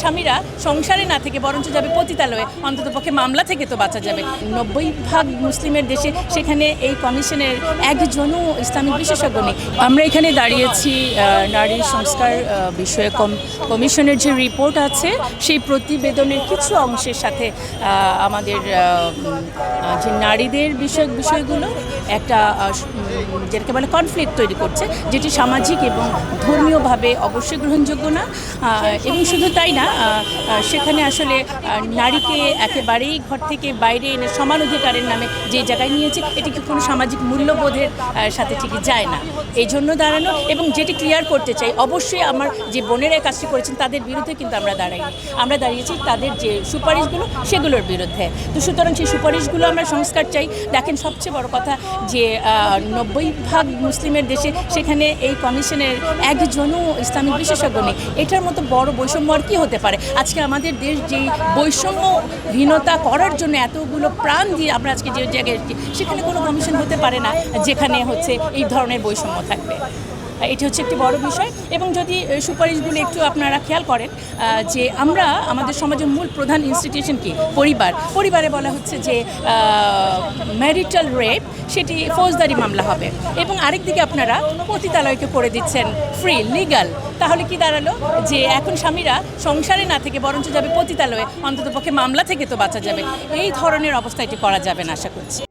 স্বামীরা সংসারে না থেকে বরঞ্চ যাবে পতিতালয়ে। অন্তত পক্ষে মামলা থেকে তো বাঁচা যাবে। নব্বই ভাগ মুসলিমের দেশে সেখানে এই কমিশনের একজনও ইসলামিক বিশেষজ্ঞ নেই। আমরা এখানে দাঁড়িয়েছি নারী সংস্কার বিষয়ে কম- কমিশনের যে রিপোর্ট আছে, সেই প্রতিবেদনের কিছু অংশের সাথে আমাদের যে নারীদের বিষয়ক বিষয়গুলো একটা যেটাকে বলে কনফ্লিক্ট তৈরি করছে, যেটি সামাজিক এবং ধর্মীয়ভাবে অবশ্যই গ্রহণযোগ্য না। এবং শুধু তাই না সেখানে আসলে নারীকে একেবারেই ঘর থেকে বাইরে এনে সমান অধিকারের নামে যে জায়গায় নিয়েছে এটি কি কোনো সামাজিক মূল্যবোধের সাথে ঠিকই যায় না। এই জন্য দাঁড়ানো এবং যেটি ক্লিয়ার করতে চাই, অবশ্যই আমার যে বোনেরা কাজটি করেছেন, তাদের বিরুদ্ধে কিন্তু আমরা দাঁড়াই। আমরা দাঁড়িয়েছি তাদের যে সুপারিশগুলো, সেগুলোর বিরুদ্ধে। তো সুতরাং সেই সুপারিশগুলো আমরা সংস্কার চাই। দেখেন, সবচেয়ে বড় কথা যে নব্বই ভাগ মুসলিমের দেশে সেখানে এই কমিশনের একজনও ইসলামিক বিশেষজ্ঞ নেই। এটার মতো বড় বৈষম্য আর কি হতে পারে? আজকে আমাদের দেশ যেই বৈষম্যহীনতা করার জন্য এতগুলো প্রাণ দিয়ে আমরা আজকে যে জায়গায় এসেছি, সেখানে কোনো কমিশন হতে পারে না যেখানে হচ্ছে এই ধরনের বৈষম্য থাকবে। এটি হচ্ছে একটি বড় বিষয়। এবং যদি সুপারিশগুলো একটু আপনারা খেয়াল করেন যে আমরা আমাদের সমাজের মূল প্রধান ইনস্টিটিউশন কি? পরিবার। পরিবারে বলা হচ্ছে যে ম্যারিটাল রেপ সেটি ফৌজদারি মামলা হবে। এবং আরেকদিকে আপনারা পতিতালয়কে করে দিচ্ছেন ফ্রি লিগাল তাহলে কি দাঁড়াল? যে এখন স্বামীরা সংসারে না থেকে বরঞ্চ যাবে পতিতালয়ে অন্তত পক্ষে মামলা থেকে তো বাঁচা যাবে। এই ধরনের অবস্থা এটি করা যাবে না, আশা করছি।